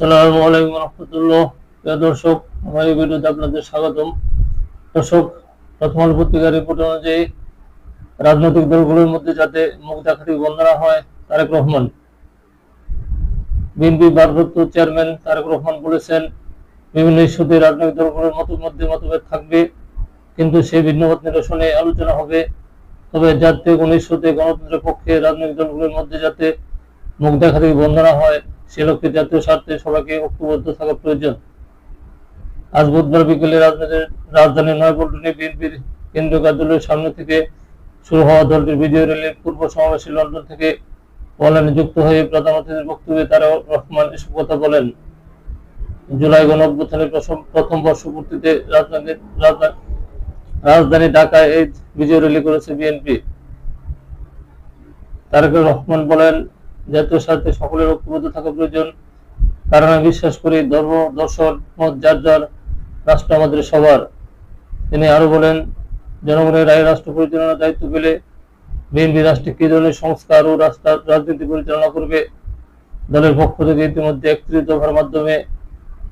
সালামু আলাইকুম রহমতুল্লাহ। দর্শক, আমার এই ভিডিওতে আপনাদের স্বাগতম। দর্শক প্রথম পত্রিকার রিপোর্ট অনুযায়ী রাজনৈতিক দলগুলোর মধ্যে যাতে মুখ দেখাটি বন্ধ না হয়, তারেক রহমান। বিএনপি ভারপ্রাপ্ত চেয়ারম্যান তারেক রহমান বলেছেন, বিভিন্ন ইস্যুতে রাজনৈতিক দলগুলোর মত, মধ্যে মতভেদ থাকবে, কিন্তু সেই ভিন্নমত নিরসনে আলোচনা হবে। তবে জাতীয় কোন ইস্যুতে গণতন্ত্রের পক্ষে রাজনৈতিক দলগুলোর মধ্যে যাতে মুখ দেখা থেকে বন্ধ না হয় সে লক্ষ্যে জাতীয় স্বার্থে সবাইকে ঐক্যবদ্ধ থাকা প্রয়োজন। আজ বুধবার বিকেলে রাজধানীর রাজধানীর নয়াপল্টনে বিএনপির কেন্দ্রীয় কার্যালয়ের সামনে থেকে শুরু হওয়া দলটির বিজয় র্যালির পূর্ব সমাবেশে লন্ডন থেকে অনলাইনে যুক্ত হয়ে প্রধান বক্তব্যে তারা রহমান এসব কথা বলেন। জুলাই গণ অভ্যুত্থানের প্রথম- বর্ষপূর্তিতে রাজধানীর রাজধানী রাজধানী ঢাকায় এই বিজয় র্যালি করেছে বিএনপি। তারেক রহমান বলেন জাতীয় স্বার্থে সকলের ঐক্যবদ্ধ থাকা প্রয়োজন। কারণ আমি বিশ্বাস করি ধর্ম, দর্শন, মত, যার যার রাষ্ট্র আমাদের সবার। তিনি আরও বলেন, জনগণের রায়, রাষ্ট্র পরিচালনার দায়িত্ব পেলে বিএনপি রাষ্ট্রে কি ধরনের সংস্কার ও রাস্তা রাজনীতি পরিচালনা করবে? দলের পক্ষ থেকে ইতিমধ্যে একত্রিত দফার মাধ্যমে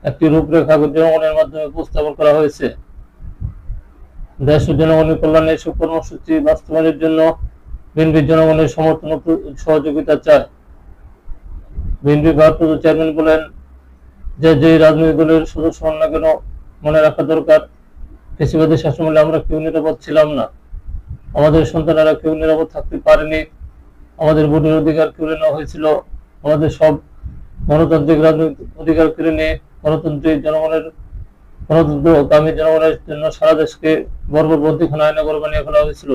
একটি রূপরেখা জনগণের মাধ্যমে উপস্থাপন করা হয়েছে। দেশ ও জনগণের কল্যাণে এসব কর্মসূচি বাস্তবায়নের জন্য বিএনপি জনগণের সমর্থন সহযোগিতা চায়। বিএনপি ভারপ্রাপ্ত চেয়ারম্যান বলেন যে যে রাজনৈতিক দলের সদস্য হন না কেন মনে রাখা দরকার। ফেসিবাদী শাসনমূল্যে আমরা কেউ নিরাপদ ছিলাম না। আমাদের সন্তানেরা কেউ নিরাপদ থাকতে পারেনি। আমাদের ভোটের অধিকার কেড়ে নেওয়া হয়েছিল। আমাদের সব গণতান্ত্রিক রাজনৈতিক অধিকার কেড়ে নিয়ে গণতন্ত্রী জনগণের গণতন্ত্র কামী জনগণের জন্য সারা দেশকে বর্বরপন্থী খানায় নগর বানিয়ে ফেলা হয়েছিল।